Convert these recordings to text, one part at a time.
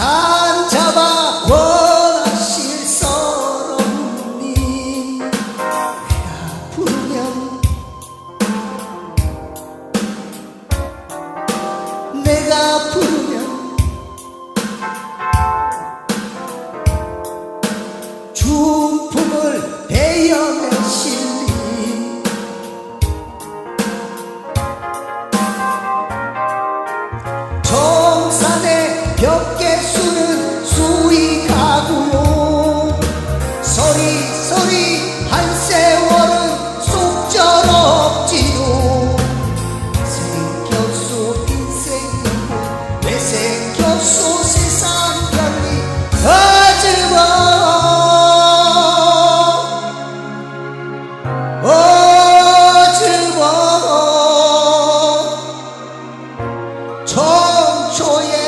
time. cho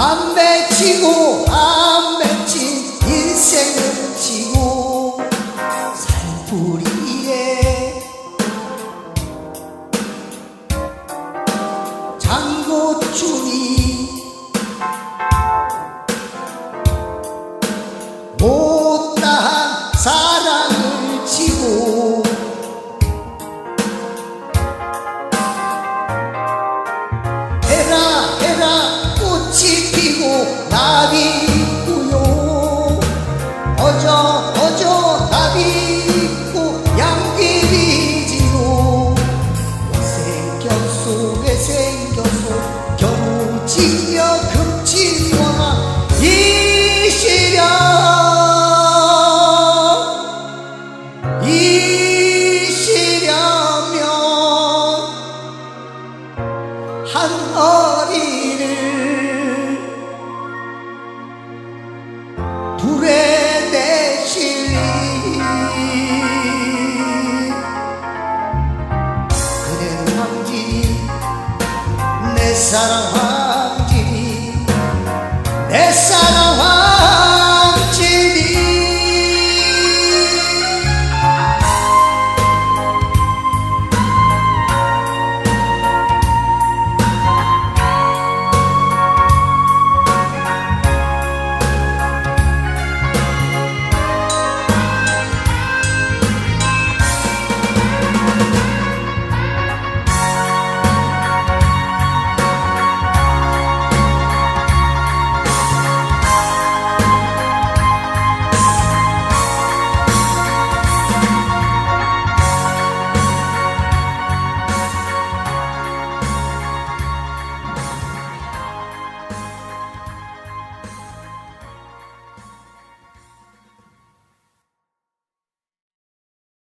담배 치고 담배 친 인생을 치고 산뿌리에 say começaram a pedir dessa